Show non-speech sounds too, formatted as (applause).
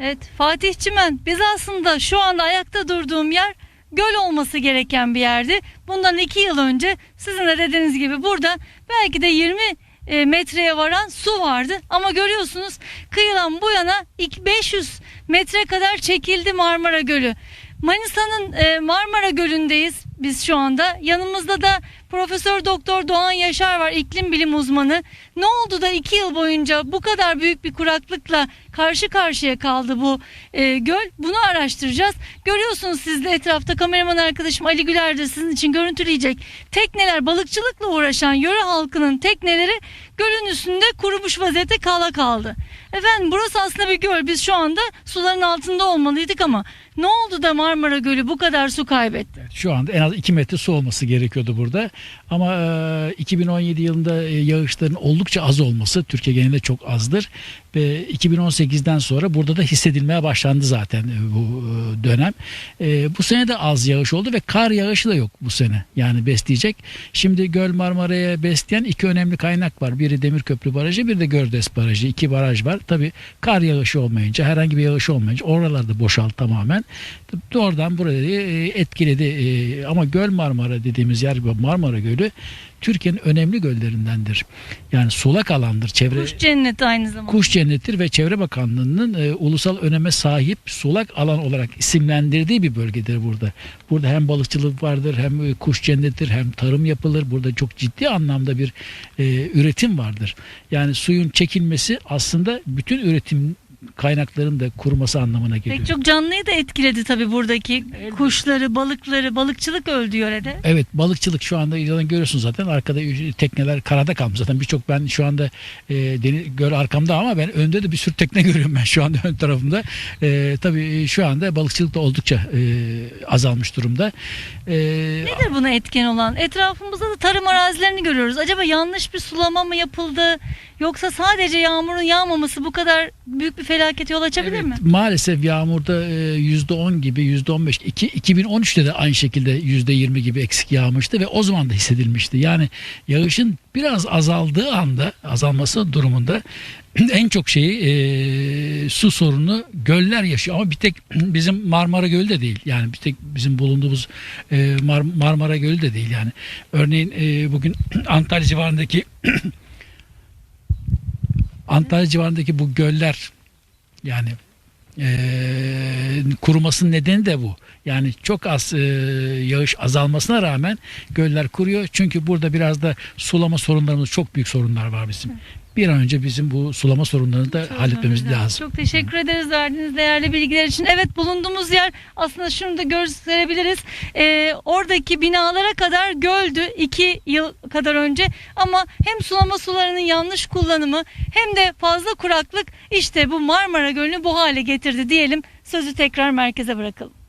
Evet Fatih Çimen biz aslında şu anda ayakta durduğum yer göl olması gereken bir yerdi. Bundan iki yıl önce sizin de dediğiniz gibi burada belki de 20 e, metreye varan su vardı. Ama görüyorsunuz kıyıdan bu yana ilk 500 metre kadar çekildi Marmara Gölü. Manisa'nın e, Marmara Gölü'ndeyiz biz şu anda. Yanımızda da Profesör Doktor Doğan Yaşar var, iklim bilim uzmanı. Ne oldu da iki yıl boyunca bu kadar büyük bir kuraklıkla karşı karşıya kaldı bu e, göl? Bunu araştıracağız. Görüyorsunuz siz de etrafta kameraman arkadaşım Ali Güler de sizin için görüntüleyecek. Tekneler balıkçılıkla uğraşan yöre halkının tekneleri gölün üstünde kurumuş vaziyette kala kaldı. Efendim burası aslında bir göl. Biz şu anda suların altında olmalıydık ama ne oldu da Marmara Gölü bu kadar su kaybetti? Şu anda en az 2 metre su olması gerekiyordu burada. Ama e, 2017 yılında e, yağışların oldukça az olması Türkiye genelinde çok azdır. Ve 2018'den sonra burada da hissedilmeye başlandı zaten e, bu e, dönem. E, bu sene de az yağış oldu ve kar yağışı da yok bu sene. Yani besleyecek. Şimdi Göl Marmara'ya besleyen iki önemli kaynak var. Biri Demirköprü Barajı, bir de Gördes Barajı. İki baraj var. Tabii kar yağışı olmayınca, herhangi bir yağış olmayınca oralarda boşaldı tamamen. Doğrudan burayı e, etkiledi. E, Ama Göl Marmara dediğimiz yer Marmara Gölü Türkiye'nin önemli göllerindendir. Yani sulak alandır. Çevre Kuş cenneti aynı zamanda. Kuş Cennettir ve Çevre Bakanlığı'nın e, ulusal öneme sahip sulak alan olarak isimlendirdiği bir bölgedir burada. Burada hem balıkçılık vardır hem e, kuş cennettir hem tarım yapılır. Burada çok ciddi anlamda bir e, üretim vardır. Yani suyun çekilmesi aslında bütün üretim kaynakların da kuruması anlamına geliyor. Pek çok canlıyı da etkiledi tabii buradaki kuşları, balıkları, balıkçılık öldü yörede. Evet balıkçılık şu anda zaten görüyorsunuz zaten arkada tekneler karada kalmış zaten birçok ben şu anda e, deniz, göl arkamda ama ben önde de bir sürü tekne (laughs) görüyorum ben şu anda ön tarafımda. E, tabii şu anda balıkçılık da oldukça e, azalmış durumda. E, Nedir buna etken olan? Etrafımızda da tarım arazilerini görüyoruz. Acaba yanlış bir sulama mı yapıldı? Yoksa sadece yağmurun yağmaması bu kadar büyük bir felaket yol açabilir Evet, mi? Maalesef yağmurda e, yüzde 10 gibi yüzde 15 iki- 2013'te de aynı şekilde yüzde 20 gibi eksik yağmıştı ve o zaman da hissedilmişti. Yani yağışın biraz azaldığı anda azalması durumunda (clears throat) en çok şeyi e, su sorunu göller yaşıyor ama bir tek (clears throat) bizim Marmara Gölü de değil yani bir tek bizim bulunduğumuz e, Mar- Marmara Gölü de değil yani örneğin e, bugün (clears throat) Antalya civarındaki Antalya civarındaki bu göller yani eee, kurumasının nedeni de bu. Yani çok az eee, yağış azalmasına rağmen göller kuruyor. Çünkü burada biraz da sulama sorunlarımız çok büyük sorunlar var bizim. Bir an önce bizim bu sulama sorunlarını da halletmemiz lazım. Çok teşekkür ederiz verdiğiniz değerli bilgiler için. Evet bulunduğumuz yer aslında şunu da gösterebiliriz. Ee, oradaki binalara kadar göldü iki yıl kadar önce ama hem sulama sularının yanlış kullanımı hem de fazla kuraklık işte bu Marmara Gölü'nü bu hale getirdi diyelim. Sözü tekrar merkeze bırakalım.